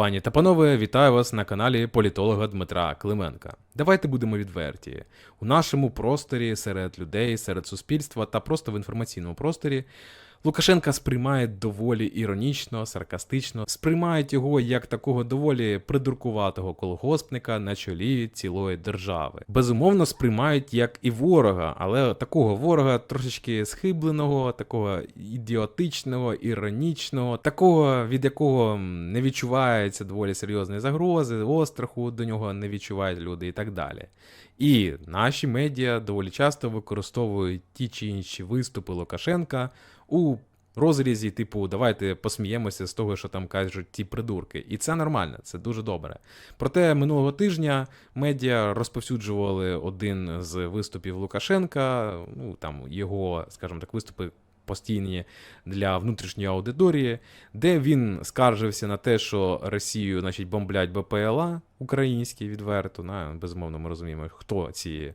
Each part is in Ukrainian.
Пані та панове, вітаю вас на каналі політолога Дмитра Клименка. Давайте будемо відверті. У нашому просторі серед людей, серед суспільства та просто в інформаційному просторі Лукашенка сприймають доволі іронічно, саркастично, сприймають його як такого доволі придуркуватого колгоспника на чолі цілої держави. Безумовно, сприймають як і ворога, але такого ворога трошечки схибленого, такого ідіотичного, іронічного, такого, від якого не відчувається доволі серйозної загрози, остраху до нього не відчувають люди і так далі. І наші медіа доволі часто використовують ті чи інші виступи Лукашенка у розрізі, типу, давайте посміємося з того, що там кажуть ті придурки. І це нормально, це дуже добре. Проте минулого тижня медіа розповсюджували один з виступів Лукашенка, ну там його, скажімо так, виступи. Постійні для внутрішньої аудиторії, де він скаржився на те, що Росію, значить, бомблять БПЛА українські відверто. На безумовно, ми розуміємо, хто ці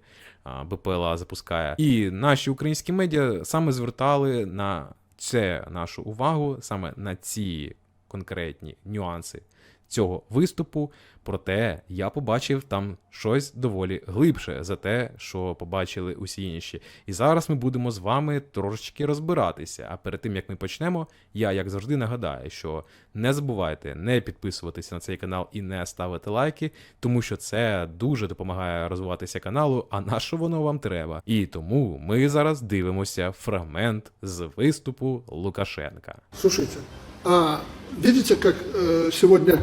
БПЛА запускає. І наші українські медіа саме звертали на це нашу увагу, саме на ці конкретні нюанси цього виступу. Проте я побачив там щось доволі глибше за те, що побачили усі інші. І зараз ми будемо з вами трошечки розбиратися. А перед тим як ми почнемо, я як завжди нагадаю, що не забувайте не підписуватися на цей канал і не ставити лайки, тому що це дуже допомагає розвиватися каналу. А на що воно вам треба? І тому ми зараз дивимося фрагмент з виступу Лукашенка. Слушайте, а видите, как э, сегодня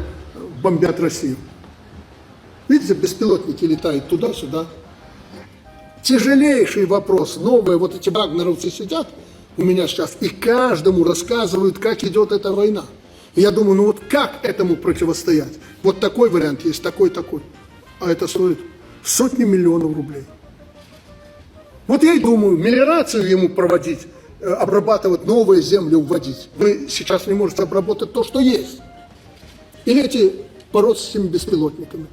бомбят Россию? Видите, беспилотники летают туда-сюда. Тяжелейший вопрос. Новые вот эти вагнеровцы сидят у меня сейчас и каждому рассказывают, как идет эта война. И я думаю, ну вот как этому противостоять? Вот такой вариант есть, такой, такой. А это стоит сотни миллионов рублей. Вот я и думаю, мелиорацию ему проводить, обрабатывать новые земли, уводить. Вы сейчас не можете обработать то, что есть. Или эти бороться с этими беспилотниками.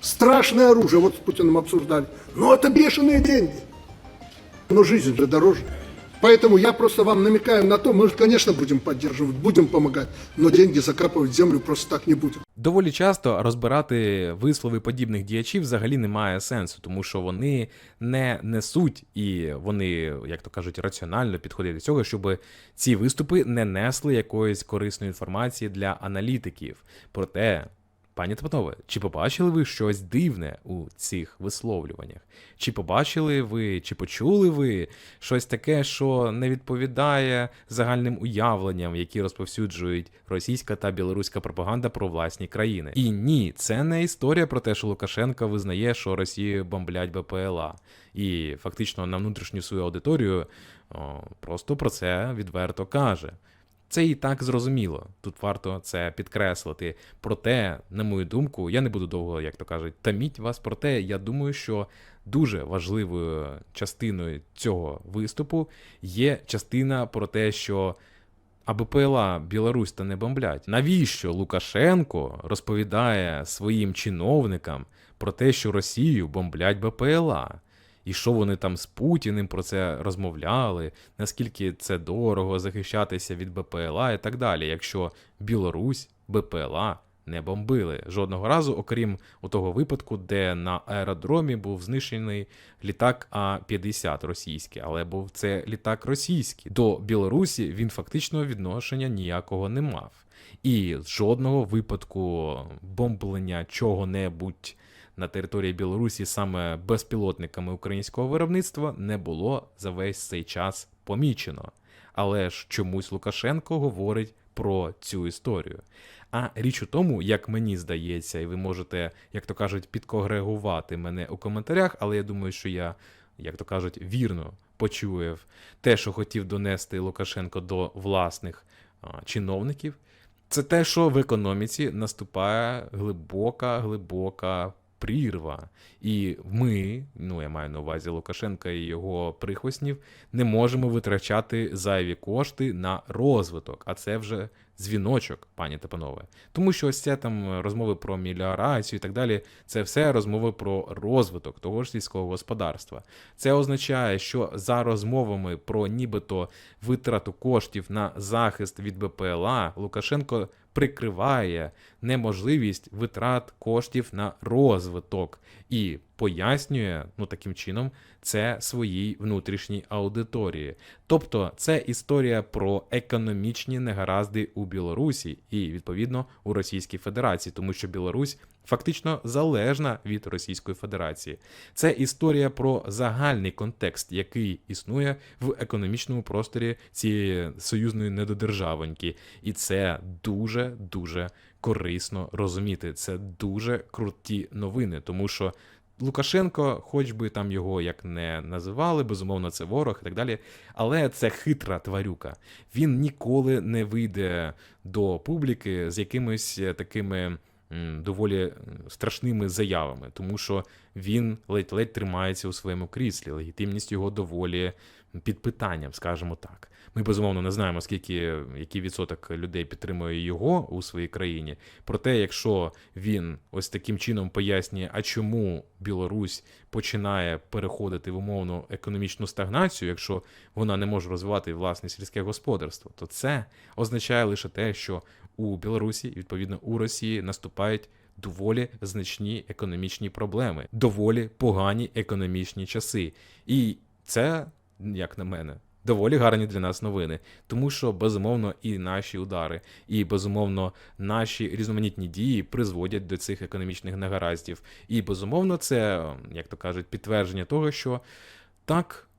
Страшное оружие, вот с Путиным обсуждали. Но это бешеные деньги. Но жизнь же дороже. Поэтому я просто вам намекаю на то, мы, конечно, будем поддерживать, будем помогать, но деньги закапывать в землю просто так не будем. Доволі часто розбирати вислови подібних діячів взагалі немає сенсу, тому що вони не несуть і вони, як то кажуть, раціонально підходять до цього, щоб ці виступи не несли якоїсь корисної інформації для аналітиків. Проте. Пані та чи побачили ви щось дивне у цих висловлюваннях? Чи побачили ви, чи почули ви щось таке, що не відповідає загальним уявленням, які розповсюджують російська та білоруська пропаганда про власні країни? І ні, це не історія про те, що Лукашенко визнає, що Росію бомблять БПЛА, і фактично на внутрішню свою аудиторію о, просто про це відверто каже. Це і так зрозуміло. Тут варто це підкреслити. Проте, на мою думку, я не буду довго, як то кажуть, таміть вас. Проте, я думаю, що дуже важливою частиною цього виступу є частина про те, що аби ПЛА Білорусь та не бомблять. Навіщо Лукашенко розповідає своїм чиновникам про те, що Росію бомблять БПЛА? І що вони там з Путіним про це розмовляли, наскільки це дорого захищатися від БПЛА і так далі, якщо Білорусь БПЛА не бомбили жодного разу, окрім у того випадку, де на аеродромі був знищений літак А-50 російський, але був це літак російський. До Білорусі він фактично відношення ніякого не мав. І жодного випадку бомблення чого-небудь на території Білорусі саме безпілотниками українського виробництва не було за весь цей час помічено. Але ж чомусь Лукашенко говорить про цю історію. А річ у тому, як мені здається, і ви можете, як то кажуть, підкогрегувати мене у коментарях, але я думаю, що я, як то кажуть, вірно почуєв те, що хотів донести Лукашенко до власних чиновників. Це те, що в економіці наступає глибока, глибока прірва. І ми, ну я маю на увазі Лукашенка і його прихвостнів, не можемо витрачати зайві кошти на розвиток, а це вже дзвіночок, пані та панове. Тому що ось це там розмови про міліорацію і так далі, це все розмови про розвиток того ж сільського господарства. Це означає, що за розмовами про нібито витрату коштів на захист від БПЛА Лукашенко прикриває неможливість витрат коштів на розвиток і пояснює ну таким чином це своїй внутрішній аудиторії. Тобто це історія про економічні негаразди у Білорусі і відповідно у Російській Федерації, тому що Білорусь фактично залежна від Російської Федерації. Це історія про загальний контекст, який існує в економічному просторі цієї союзної недодержавоньки, і це дуже дуже корисно розуміти. Це дуже круті новини, тому що. Лукашенко, хоч би там його як не називали, безумовно, це ворог і так далі. Але це хитра тварюка. Він ніколи не вийде до публіки з якимись такими доволі страшними заявами, тому що він ледь-ледь тримається у своєму кріслі. Легітимність його доволі під питанням, скажімо так. Ми безумовно не знаємо, скільки який відсоток людей підтримує його у своїй країні. Проте, якщо він ось таким чином пояснює, а чому Білорусь починає переходити в умовну економічну стагнацію, якщо вона не може розвивати власне сільське господарство, то це означає лише те, що у Білорусі, відповідно у Росії, наступають доволі значні економічні проблеми, доволі погані економічні часи. І це, як на мене, доволі гарні для нас новини, тому що безумовно і наші удари, і безумовно наші різноманітні дії призводять до цих економічних негараздів. І безумовно, це, як то кажуть, підтвердження того, що так.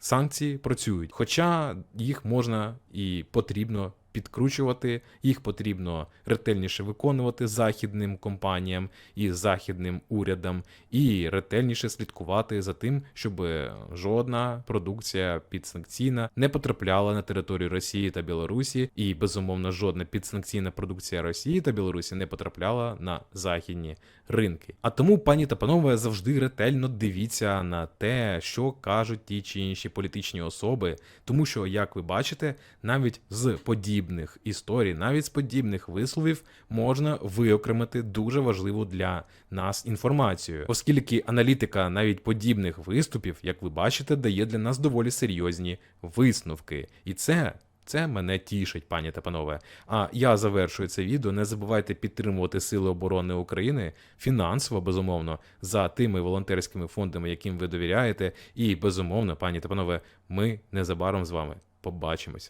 Санкції працюють, хоча їх можна і потрібно підкручувати, їх потрібно ретельніше виконувати західним компаніям і західним урядам, і ретельніше слідкувати за тим, щоб жодна продукція підсанкційна не потрапляла на територію Росії та Білорусі, і безумовно жодна підсанкційна продукція Росії та Білорусі не потрапляла на західні ринки. А тому, пані та панове, завжди ретельно дивіться на те, що кажуть ті чи інші політичні особи, тому що, як ви бачите, навіть з подібних історій, навіть з подібних висловів можна виокремити дуже важливу для нас інформацію, оскільки аналітика навіть подібних виступів, як ви бачите, дає для нас доволі серйозні висновки, і це. Це мене тішить, пані та панове. А я завершую це відео. Не забувайте підтримувати Сили оборони України фінансово, безумовно, за тими волонтерськими фондами, яким ви довіряєте. І безумовно, пані та панове, ми незабаром з вами побачимося.